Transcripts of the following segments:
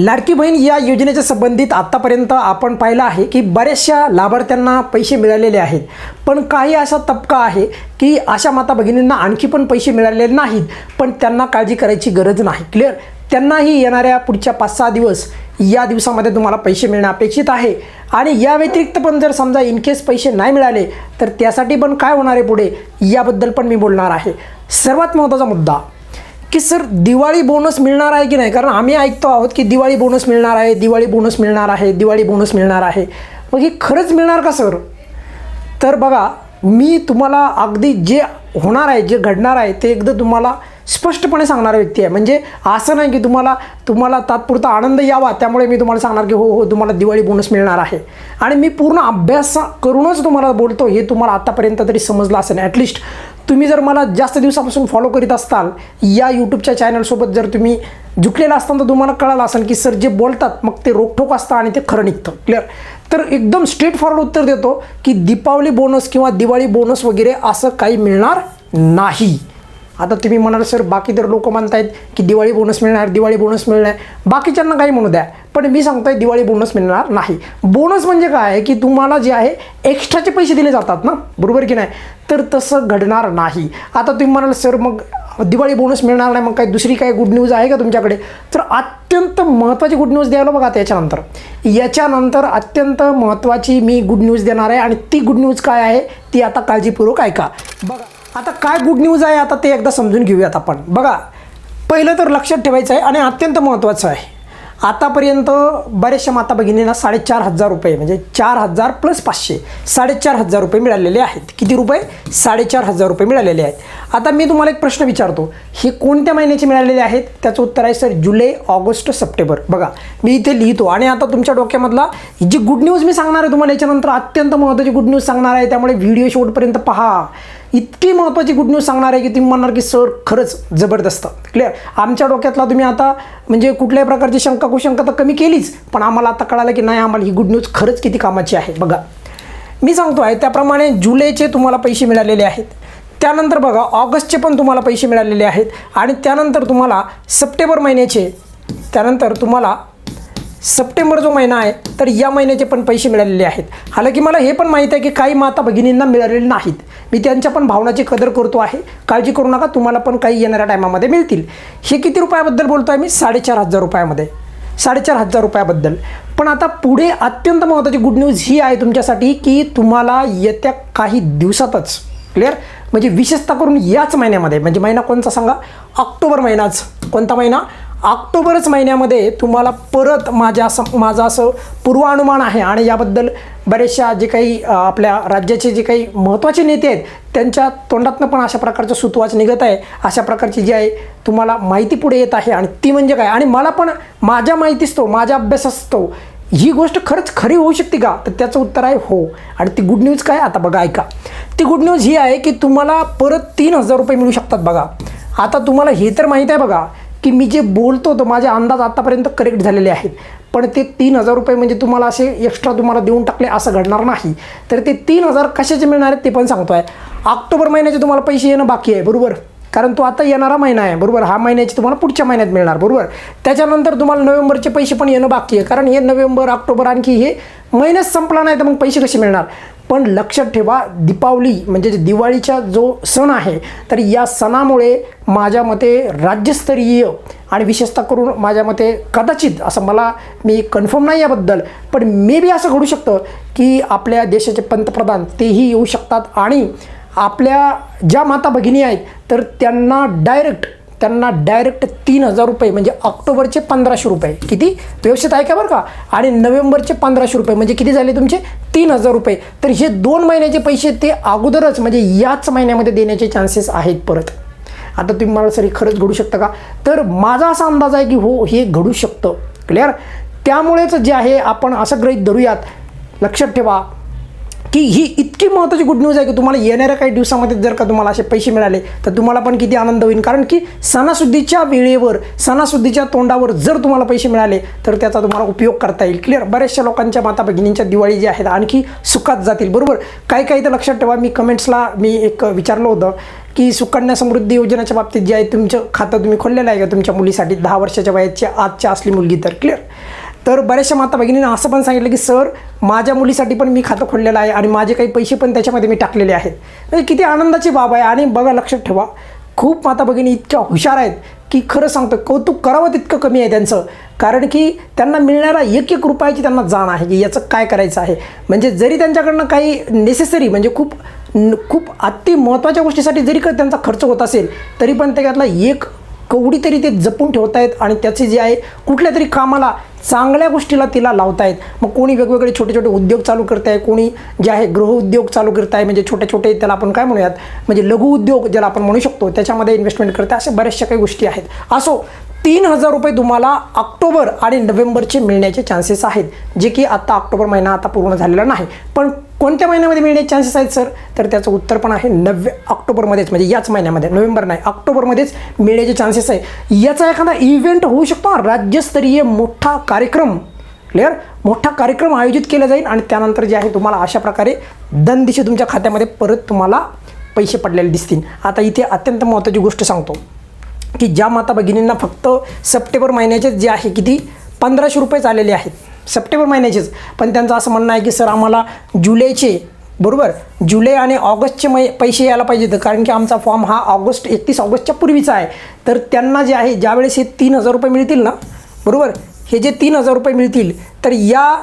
लाडकी बहीण या योजनेच्या संबंधित आत्तापर्यंत आपण पाहिलं आहे की बऱ्याचशा लाभार्थ्यांना पैसे मिळालेले आहेत. पण काही असा तबका आहे की अशा माता भगिनींना आणखी पण पैसे मिळालेले नाहीत पण त्यांना काळजी करायची गरज नाही. क्लिअर त्यांनाही येणाऱ्या पुढच्या पाच सहा दिवस या दिवसामध्ये तुम्हाला पैसे मिळणं अपेक्षित आहे. आणि या व्यतिरिक्त पण जर समजा इन केस पैसे नाही मिळाले तर त्यासाठी पण काय होणार आहे पुढे? याबद्दल पण मी बोलणार आहे. सर्वात महत्त्वाचा मुद्दा की सर दिवाळी बोनस मिळणार आहे की नाही? कारण आम्ही ऐकतो आहोत की दिवाळी बोनस मिळणार आहे दिवाळी बोनस मिळणार आहे दिवाळी बोनस मिळणार आहे. मग हे खरंच मिळणार का सर? तर बघा मी तुम्हाला अगदी जे होणार आहे जे घडणार आहे ते एकदा तुम्हाला स्पष्टपणे सांगणारा व्यक्ती आहे. म्हणजे असं नाही की तुम्हाला तुम्हाला तात्पुरता आनंद यावा त्यामुळे मी तुम्हाला सांगणार की हो हो तुम्हाला दिवाळी बोनस मिळणार आहे. आणि मी पूर्ण अभ्यास करूनच तुम्हाला बोलतो हे तुम्हाला आतापर्यंत तरी समजलं असेल ॲटलिस्ट तुम्ही जर मला जास्त दिवसापासून फॉलो करीत असताल या यूट्यूबच्या चॅनलसोबत जर तुम्ही झुकलेला असताल तर तुम्हाला कळालं असेल की सर जे बोलतात मग ते रोखोक असतं आणि ते खरं निघतं. क्लिअर तर एकदम स्ट्रेट फॉरवर्ड उत्तर देतो की दीपावली बोनस किंवा दिवाळी बोनस वगैरे असं काही मिळणार नाही. आता तुम्ही म्हणाल सर बाकी तर लोक म्हणतायत की दिवाळी बोनस मिळणार दिवाळी बोनस मिळणार. बाकीच्यांना काही म्हणू द्या पण मी सांगतोय दिवाळी बोनस मिळणार नाही. बोनस म्हणजे काय? आहे की तुम्हाला जे आहे एक्स्ट्राचे पैसे दिले जातात ना? बरोबर की नाही? तर तसं घडणार नाही. आता तुम्ही म्हणाल सर मग दिवाळी बोनस मिळणार नाही मग काय दुसरी काय गुड न्यूज आहे का तुमच्याकडे? तर अत्यंत महत्त्वाची गुड न्यूज द्यायला बघा त्याच्यानंतर याच्यानंतर. अत्यंत महत्त्वाची मी गुड न्यूज देणार आहे आणि ती गुड न्यूज काय आहे ती आता काळजीपूर्वक ऐका. बघा. आता काय गुड न्यूज आहे आता ते एकदा समजून घेऊयात आपण. बघा पहिलं तर लक्षात ठेवायचं आहे आणि अत्यंत महत्त्वाचं आहे. आतापर्यंत बऱ्याचशा माता भगिनींना साडेचार हजार रुपये म्हणजे चार हजार प्लस पाचशे साडेचार हजार रुपये मिळालेले आहेत. किती रुपये? साडेचार हजार रुपये मिळालेले आहेत. आता मी तुम्हाला एक प्रश्न विचारतो. हे कोणत्या महिन्याचे मिळालेले आहेत? त्याचं उत्तर आहे सर जुलै ऑगस्ट सप्टेंबर. बघा मी इथे लिहितो आणि आता तुमच्या डोक्यामधला जी गुड न्यूज मी सांगणार आहे तुम्हाला याच्यानंतर अत्यंत महत्त्वाची गुड न्यूज सांगणार आहे. त्यामुळे व्हिडिओ शेवटपर्यंत पहा. इतकी महत्त्वाची गुड न्यूज सांगणार आहे की तुम्ही म्हणणार की सर खरंच जबरदस्त. क्लिअर आमच्या डोक्यातला तुम्ही आता म्हणजे कुठल्याही प्रकारची शंका कुशंका तर कमी केलीच पण आम्हाला आता कळालं की नाही आम्हाला ही गुड न्यूज खरंच किती कामाची आहे. बघा मी सांगतो आहे त्याप्रमाणे जुलैचे तुम्हाला पैसे मिळालेले आहेत. त्यानंतर बघा ऑगस्टचे पण तुम्हाला पैसे मिळालेले आहेत. आणि त्यानंतर तुम्हाला सप्टेंबर महिन्याचे त्यानंतर तुम्हाला सप्टेंबर जो महिना आहे तर या महिन्याचे पण पैसे मिळालेले आहेत. हालाकी मला हे पण माहीत आहे की काही माता भगिनींना मिळालेले नाहीत. मी त्यांच्या पण भावनाची कदर करतो आहे. काळजी करू नका तुम्हाला पण काही येणाऱ्या टायमामध्ये मिळतील. हे किती रुपयाबद्दल बोलतो आहे मी साडेचार हजार रुपयामध्ये. साडेचार हजार रुपयाबद्दल. पण आता पुढे अत्यंत महत्त्वाची गुड न्यूज ही आहे तुमच्यासाठी की तुम्हाला येत्या काही दिवसातच क्लिअर म्हणजे विशेषतः करून याच महिन्यामध्ये म्हणजे महिना कोणता सांगा? ऑक्टोबर महिनाच. कोणता महिना? ऑक्टोबरच महिन्यामध्ये तुम्हाला परत माझ्या असं माझं असं पूर्वानुमान आहे. आणि याबद्दल बरेचशा जे काही आपल्या राज्याचे जे काही महत्त्वाचे नेते आहेत त्यांच्या तोंडातनं पण अशा प्रकारचं सुतवाच निघत आहे. अशा प्रकारची जी आहे तुम्हाला माहिती पुढे येत आहे. आणि ती म्हणजे काय? आणि मला पण माझ्या माहितीच तो माझ्या अभ्यासाच तो. ही गोष्ट खरंच खरी होऊ शकते का? तर त्याचं उत्तर आहे हो. आणि ती गुड न्यूज काय? आता बघा ऐका. ती गुड न्यूज ही आहे की तुम्हाला परत तीन हजार रुपये मिळू शकतात बघा. आता तुम्हाला हे तर माहीत आहे बघा. की मी जे बोलतो तो माझे अंदाज आत्तापर्यंत करेक्ट झालेले आहेत. पण ते तीन हजार रुपये म्हणजे तुम्हाला असे एक्स्ट्रा तुम्हाला देऊन टाकले असं घडणार नाही. तर ते तीन हजार कशाचे मिळणार आहेत ते पण सांगतो आहे ऑक्टोबर महिन्याचे तुम्हाला पैसे येणं बाकी आहे बरोबर? कारण तो आता येणारा महिना आहे बरोबर? हा महिन्याचे तुम्हाला पुढच्या महिन्यात मिळणार बरोबर? त्याच्यानंतर तुम्हाला नोव्हेंबरचे पैसे पण येणं बाकी आहे. कारण हे नोव्हेंबर ऑक्टोबर आणखी हे महिनाच संपला नाही तर मग पैसे कसे मिळणार? पण लक्षात ठेवा दीपावली म्हणजे जे दिवाळीचा जो सण आहे तर या सणामुळे माझ्या मते राज्यस्तरीय आणि विशेषतः करून माझ्या मते कदाचित असं मला मी कन्फर्म नाही याबद्दल पण मे बी असं घडू शकतं की आपल्या देशाचे पंतप्रधान तेही येऊ शकतात आणि आपल्या ज्या माता भगिनी आहेत तर त्यांना डायरेक्ट त्यांना डायरेक्ट तीन हजार रुपये म्हणजे ऑक्टोबरचे पंधराशे रुपये. किती? व्यवस्थित आहे का बरं का? आणि नोव्हेंबरचे पंधराशे रुपये म्हणजे किती झाले तुमचे? तीन हजार रुपये. तर हे दोन महिन्याचे पैसे ते अगोदरच म्हणजे याच महिन्यामध्ये देण्याचे चान्सेस आहेत परत. आता तुम्ही मला सर हे खरंच घडू शकता का? तर माझा असा अंदाज आहे की हो हे घडू शकतं. क्लिअर त्यामुळेच जे आहे आपण असं गृहीत धरूयात. लक्षात ठेवा. की ही इतकी महत्त्वाची गुड न्यूज आहे की तुम्हाला येणाऱ्या काही दिवसामध्ये जर का तुम्हाला असे पैसे मिळाले तर तुम्हाला पण किती आनंद होईल. कारण की सणासुद्धीच्या वेळेवर सणासुद्धीच्या तोंडावर जर तुम्हाला पैसे मिळाले तर त्याचा तुम्हाला उपयोग करता येईल. क्लिअर बऱ्याचशा लोकांच्या माता भगिनींच्या दिवाळी ज्या आहेत आणखी सुखात जातील. बरोबर? काही काही तर लक्षात ठेवा मी कमेंट्सला मी एक विचारलं होतं की सुकन्या समृद्धी योजनेच्या बाबतीत जे आहे तुमचं खातं तुम्ही खोललेलं आहे का तुमच्या मुलीसाठी? दहा वर्षाच्या वयाची आजच्या असली मुलगी तर. क्लिअर तर बऱ्याचशा माता भगिनीनं असं पण सांगितलं की सर माझ्या मुलीसाठी पण मी खातं खोललेलं आहे आणि माझे काही पैसे पण त्याच्यामध्ये मी टाकलेले आहेत. म्हणजे किती आनंदाची बाब आहे आणि बघा लक्षात ठेवा खूप माता भगिनी इतक्या हुशार आहेत की खरं सांगतो कौतुक करावं तितकं कमी आहे त्यांचं. कारण की त्यांना मिळणारा एक एक रुपयाची त्यांना जाण आहे की याचं काय करायचं आहे. म्हणजे जरी त्यांच्याकडनं काही नेसेसरी म्हणजे खूप खूप अति महत्त्वाच्या गोष्टीसाठी जरी क- त्यांचा खर्च होत असेल तरी पण त्याच्यातला एक कवडी तरी ते जपून ठेवतायत आणि त्याचे जे आहे कुठल्या तरी कामाला चांगल्या गोष्टीला तिला लावतायत. मग कोणी वेगवेगळे छोटे छोटे उद्योग चालू करत आहे कोणी जे आहे गृहउद्योग चालू करत आहे म्हणजे छोटे छोटे त्याला आपण काय म्हणूयात म्हणजे लघु उद्योग ज्याला आपण म्हणू शकतो त्याच्यामध्ये इन्व्हेस्टमेंट करताय अशा बऱ्याचशा काही गोष्टी आहेत. असो तीन हजार रुपये तुम्हाला ऑक्टोबर आणि नोव्हेंबरचे मिळण्याचे चान्सेस आहेत. जे की आता ऑक्टोबर महिना आता पूर्ण झालेला नाही. पण कोणत्या महिन्यामध्ये मिळण्याचे चान्सेस आहेत सर तर त्याचं उत्तर पण आहे नव्वे ऑक्टोबरमध्येच. म्हणजे याच महिन्यामध्ये नोव्हेंबर नाही ऑक्टोबरमध्येच मिळण्याचे चान्सेस आहे. याचा एखादा इव्हेंट होऊ शकतो राज्यस्तरीय मोठा कार्यक्रम. क्लिअर मोठा कार्यक्रम आयोजित केला जाईल आणि त्यानंतर जे आहे तुम्हाला अशा प्रकारे दनदिशी तुमच्या खात्यामध्ये परत तुम्हाला पैसे पडलेले दिसतील. आता इथे अत्यंत महत्त्वाची गोष्ट सांगतो. की ज्या माता भगिनींना फक्त सप्टेंबर महिन्याचेच जे आहे किती? पंधराशे रुपयेच आलेले आहेत. सप्टेंबर महिन्याचेच. पण त्यांचं असं म्हणणं आहे की सर आम्हाला जुलैचे बरोबर? जुलै आणि ऑगस्टचे मै पैसे यायला पाहिजेत. कारण की आमचा फॉर्म हा ऑगस्ट एकतीस ऑगस्टच्या पूर्वीचा आहे. तर त्यांना जे आहे ज्यावेळेस हे तीन हजार रुपये मिळतील ना बरोबर? हे जे तीन हजार रुपये मिळतील तर या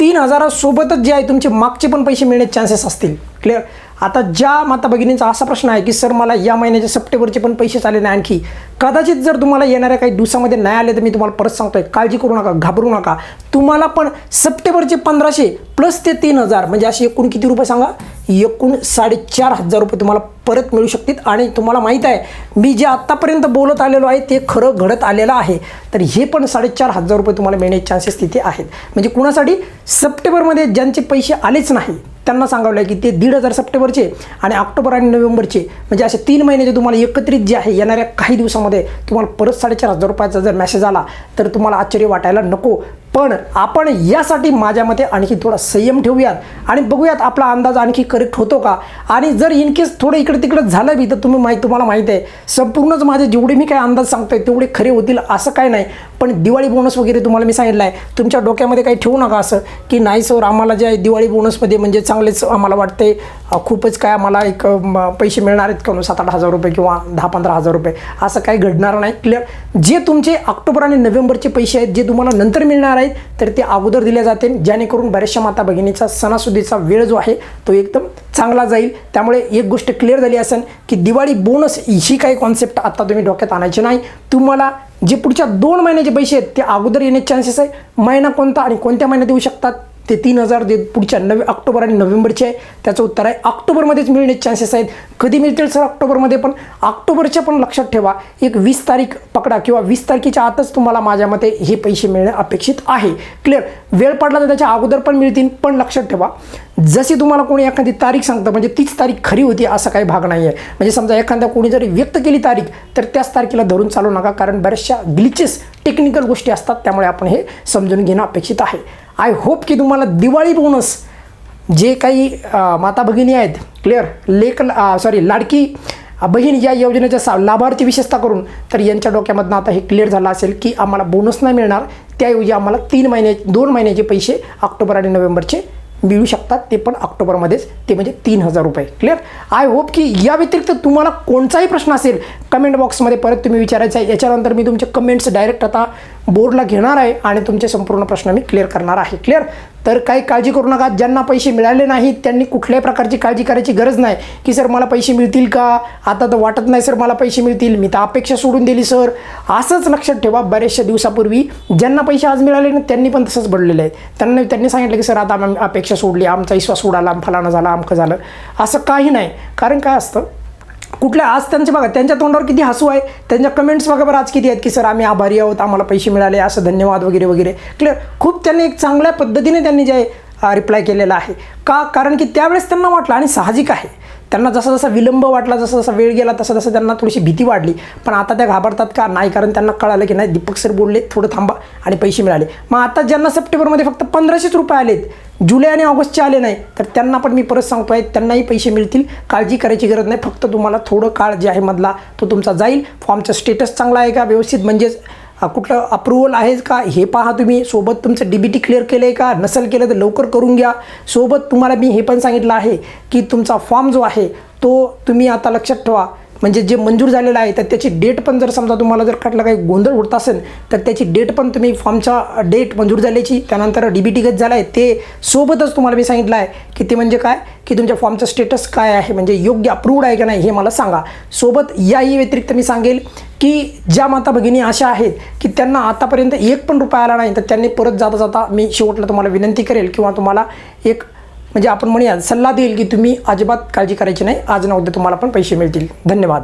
तीन हजारासोबतच जे आहे तुमचे मागचे पण पैसे मिळण्याचे चान्सेस असतील. क्लिअर आता ज्या माता भगिनींचा असा प्रश्न आहे की सर मला या महिन्याचे सप्टेंबरचे पण पैसे आले नाही आणखी. कदाचित जर तुम्हाला येणाऱ्या काही दिवसामध्ये नाही आले तर मी तुम्हाला परत सांगतोय. काळजी करू नका घाबरू नका. तुम्हाला पण सप्टेंबरचे पंधराशे प्लस ते तीन हजार म्हणजे असे एकूण किती रुपये सांगा? एकूण साडेचार हजार रुपये तुम्हाला परत मिळू शकतील. आणि तुम्हाला माहीत आहे मी जे आत्तापर्यंत बोलत आलेलो आहे ते खरं घडत आलेलं आहे. तर हे पण साडेचार हजार रुपये तुम्हाला मिळण्याचे चान्सेस तिथे आहेत. म्हणजे कुणासाठी? सप्टेंबरमध्ये ज्यांचे पैसे आलेच नाही त्यांना सांगावलं आहे की ते दीड हजार सप्टेंबरचे आणि ऑक्टोबर आणि नोव्हेंबरचे म्हणजे असे तीन महिन्याचे तुम्हाला एकत्रित जे आहे येणाऱ्या काही दिवसामध्ये तुम्हाला परत साडेचार हजार रुपयाचा जर मेसेज आला तर तुम्हाला आश्चर्य वाटायला नको. पण आपण यासाठी माझ्या मते आणखी थोडा संयम ठेवूयात. आणि बघूयात आपला अंदाज आणखी करेक्ट होतो का? आणि जर इनकेस थोडं इकडे तिकडे झालं बी तर तुम्ही माहीत तुम्हाला माहीत आहे संपूर्णच माझे जेवढे मी काय अंदाज सांगतोय तेवढे खरे होतील असं काय नाही. पण दिवाळी बोनस वगैरे तुम्हाला मी सांगितलं आहे तुमच्या डोक्यामध्ये काही ठेवू नका असं की नाही सर आम्हाला जे आहे दिवाळी बोनसमध्ये म्हणजे चांगलेच आम्हाला वाटते खूपच काय आम्हाला एक म, पैसे मिळणार आहेत का सात आठ हजार रुपये किंवा दहा पंधरा हजार रुपये असं काही घडणार नाही. क्लिअर जे तुमचे ऑक्टोबर आणि नोव्हेंबरचे पैसे आहेत जे तुम्हाला नंतर मिळणार आहेत तर ते अगोदर दिले जातील जेणेकरून बऱ्याचशा माता भगिनीचा सणासुदीचा वेळ जो आहे तो एकदम चांगला जाईल. त्यामुळे एक गोष्ट क्लिअर झाली असेल की दिवाळी बोनस ही काही कॉन्सेप्ट आता तुम्ही डोक्यात आणायची नाही. तुम्हाला जे पुढच्या दोन महिन्याचे पैसे आहेत ते अगोदर येण्याचे चान्सेस आहे. महिना कोणता आणि कोणत्या महिन्यात येऊ शकतात? ते तीन हजार दे पुढच्या नवे ऑक्टोबर आणि नोव्हेंबरचे आहे त्याचं उत्तर आहे. ऑक्टोबरमध्येच मिळण्याचे चान्सेस आहेत. कधी मिळतील सर ऑक्टोबरमध्ये? पण ऑक्टोबरच्या पण लक्षात ठेवा. एक वीस तारीख पकडा किंवा वीस तारखेच्या आतच तुम्हाला माझ्या मते हे पैसे मिळणं अपेक्षित आहे. क्लिअर वेळ पडला तर त्याच्या अगोदर पण मिळतील पण लक्षात ठेवा. जशी तुम्हाला कोणी एखादी तारीख सांगतं म्हणजे तीच तारीख खरी होती असा काही भाग नाही आहे म्हणजे समजा एखाद्या कोणी जरी व्यक्त केली तारीख तर त्याच तारखेला धरून चालू नका कारण बऱ्याचशा ग्लिचेस टेक्निकल गोष्टी असतात त्यामुळे आपण हे समजून घेणं अपेक्षित आहे. आय होप की तुम्हाला दिवाळी बोनस जे काही माता भगिनी आहेत क्लिअर लेख सॉरी लाडकी बहीण या योजनेच्या सा लाभार्थी विशेषता करून तर यांच्या डोक्यामधनं आता हे क्लिअर झालं असेल की आम्हाला बोनस नाही मिळणार. त्याऐवजी आम्हाला तीन महिने दोन महिन्याचे पैसे ऑक्टोबर आणि नोव्हेंबरचे मिळू शकतात. ते पण ऑक्टोबरमध्येच ते म्हणजे तीन हजार रुपये. क्लिअर आय होप की या व्यतिरिक्त तुम्हाला कोणताही प्रश्न असेल कमेंट बॉक्समध्ये परत तुम्ही विचारायचा आहे. याच्यानंतर मी तुमचे कमेंट्स डायरेक्ट आता बोर्डला घेणार आहे आणि तुमचे संपूर्ण प्रश्न मी क्लिअर करणार आहे. क्लिअर तर काही काळजी करू नका. ज्यांना पैसे मिळाले नाहीत त्यांनी कुठल्याही प्रकारची काळजी करायची गरज नाही. की सर मला पैसे मिळतील का? आता तर वाटत नाही सर मला पैसे मिळतील. मी तर अपेक्षा सोडून दिली सर. असंच लक्षात ठेवा बऱ्याचशा दिवसापूर्वी. ज्यांना पैसे आज मिळाले ना त्यांनी पण तसंच बडलेले आहेत त्यांना त्यांनी सांगितलं की सर आता आम्ही अपेक्षा सोडली. आमचा विश्वास उडाला फलानं झाला अमकं झालं. असं काही नाही. कारण काय असतं? कुठल्या आज त्यांचे बघा त्यांच्या तोंडावर किती हसू आहे त्यांच्या कमेंट्स बघा बरं आज किती आहेत की सर आम्ही आभारी आहोत आम्हाला पैसे मिळाले असं धन्यवाद वगैरे वगैरे. क्लिअर खूप त्यांनी एक चांगल्या पद्धतीने त्यांनी जे रिप्लाय केलेला आहे. का? कारण की त्यावेळेस त्यांना वाटलं आणि साहजिक आहे. त्यांना जसा जसा विलंब वाटला जसा जसा वेळ गेला तसं तसं त्यांना थोडीशी भीती वाढली पण आता त्या घाबरतात का? नाही कारण त्यांना कळालं की नाही दीपक सर बोलले थोडं थांबा आणि पैसे मिळाले. मग आता ज्यांना सप्टेंबरमध्ये फक्त पंधराशेच रुपये आलेत जुलै आणि ऑगस्टचे आले नाही तर त्यांना पण मी परत सांगतो आहे त्यांनाही पैसे मिळतील. काळजी करायची गरज नाही फक्त तुम्हाला थोडं काळ जे आहे मधला तो तुमचा जाईल. फॉर्मचा स्टेटस चांगला आहे का? व्यवस्थित म्हणजेच कुठलं अप्रुव्हल आहे का? हे पहा तुम्ही. सोबत तुमचं डी बी टी क्लिअर केलं आहे का? नसेल केलं तर लवकर करून घ्या. सोबत तुम्हाला मी हे पण सांगितलं आहे की तुमचा फॉर्म जो आहे तो तुम्ही आता लक्षात ठेवा. म्हणजे जे मंजूर झालेलं आहे तर त्याची डेट पण जर समजा तुम्हाला जर काटला काही गोंधळ होत असेल तर त्याची डेट पण तुम्ही फॉर्मच्या डेट मंजूर झाल्याची त्यानंतर डी बी टी गत झाला आहे ते सोबतच तुम्हाला मी सांगितलं आहे की ते म्हणजे काय? की तुमच्या फॉर्मचं स्टेटस काय आहे? म्हणजे योग्य अप्रूव्ड आहे का नाही हे मला सांगा. सोबत याही व्यतिरिक्त मी सांगेल की ज्या माता भगिनी अशा आहेत की त्यांना आतापर्यंत एक पण रुपया आला नाही तर त्यांनी परत जाता जाता मी शेवटला तुम्हाला विनंती करेल किंवा तुम्हाला एक म्हणजे आपण म्हणूया सल्ला देईल की तुम्ही अजिबात काळजी करायची नाही. आज ना उद्या तुम्हाला पण पैसे मिळतील. धन्यवाद.